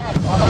Oh,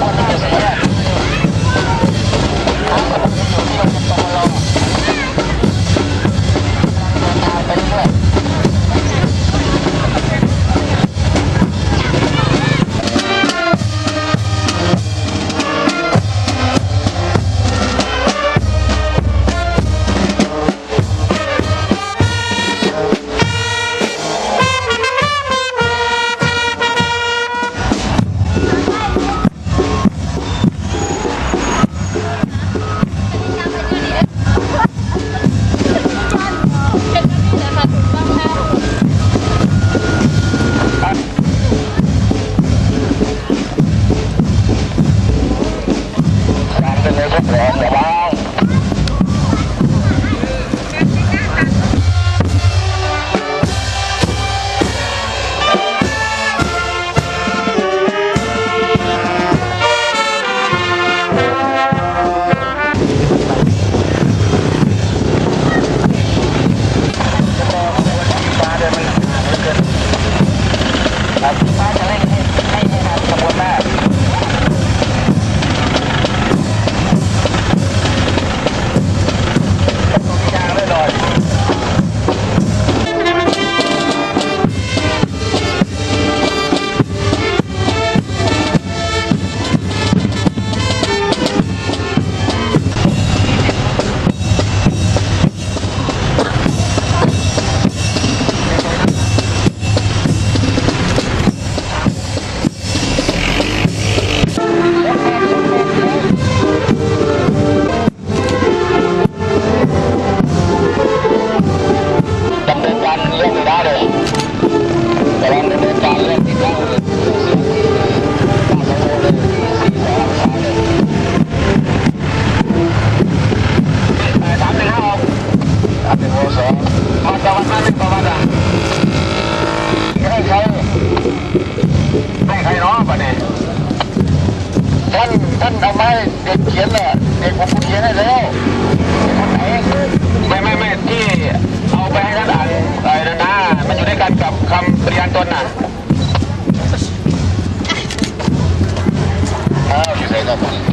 ณตนน่ะเอ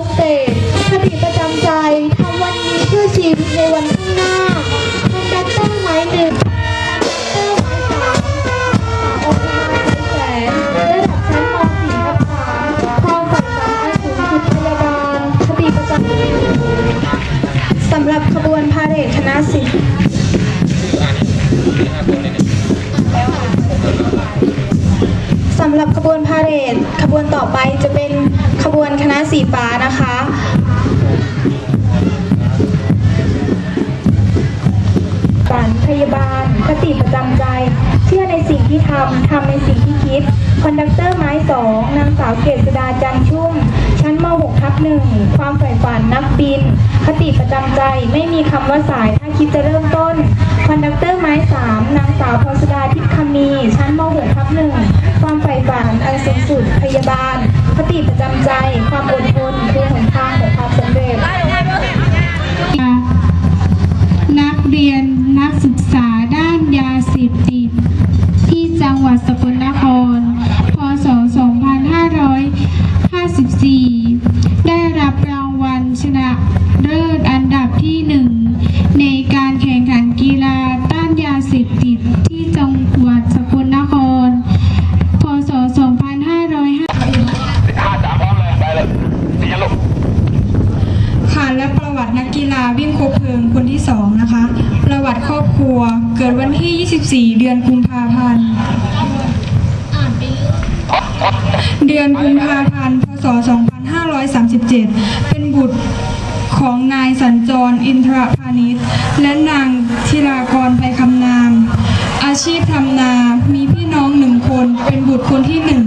แอร์โฮสเตสคติประจำใจทำวันนี้เพื่อชีวิตในวันข้างหน้าคอมแบตเตอร์ไม้หนึ่งคอมแบตเตอร์ไม้สามออกมาแสนระดับชั้นม .4 ทับสามความใฝ่ฝันอันสูงสุดพยาบาลคติประจำสำหรับขบวนพาเหรดคณะศิลป์สำหรับขบวนพาเหรดขบวนต่อไปจะเป็น สีฟ้านะคะ ฝันพยาบาลคติประจำใจ เชื่อในสิ่งที่ทำ ทำในสิ่งที่คิด คอนดักเตอร์ไม้สองนางสาวเกษดาจันชุ่ม ชั้นม .6 ทับหนึ่ง ความใฝ่ฝันนักบิน คติประจำใจ ไม่มีคำว่าสาย ถ้าคิดจะเริ่มต้น คอนดักเตอร์ไม้สามนางสาวพรสดาทิพย์คำมี ชั้นม .6 ทับหนึ่ง ความใฝ่ฝันอันสูงสุด พยาบาล ติประจำใจ ความอดทน ประวัตินักกีฬาวิ่งคบเพลิงคนที่สองนะคะ ประวัติครอบครัวเกิดวันที่ 24 เดือนกุมภาพันธ์เดือนกุมภาพันธ์พศ 2537 เป็นบุตรของนายสัญจรอินทรพาณิชย์และนางธิรากรไปคำนาม อาชีพทำนา มีพี่น้องหนึ่งคน เป็นบุตรคนที่หนึ่ง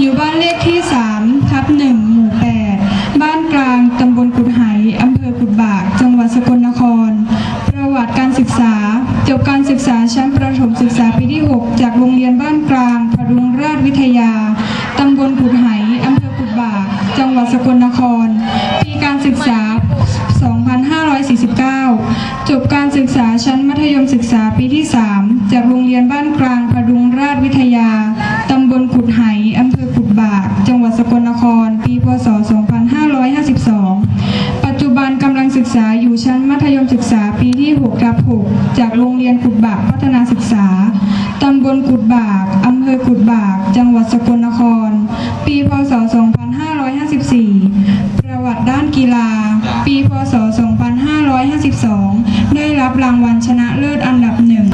อยู่บ้านเลขที่3ทับหนึ่งหมู่แป บก มัธยมศึกษาปีที่6ทับ6จากโรงเรียนกุดบากพัฒนาศึกษา ตำบลกุดบาก อำเภอกุดบาก จังหวัดสกลนคร ปีพศ 2554 ประวัติด้านกีฬา ปีพศ 2552 ได้รับรางวัลชนะเลิศอันดับหนึ่ง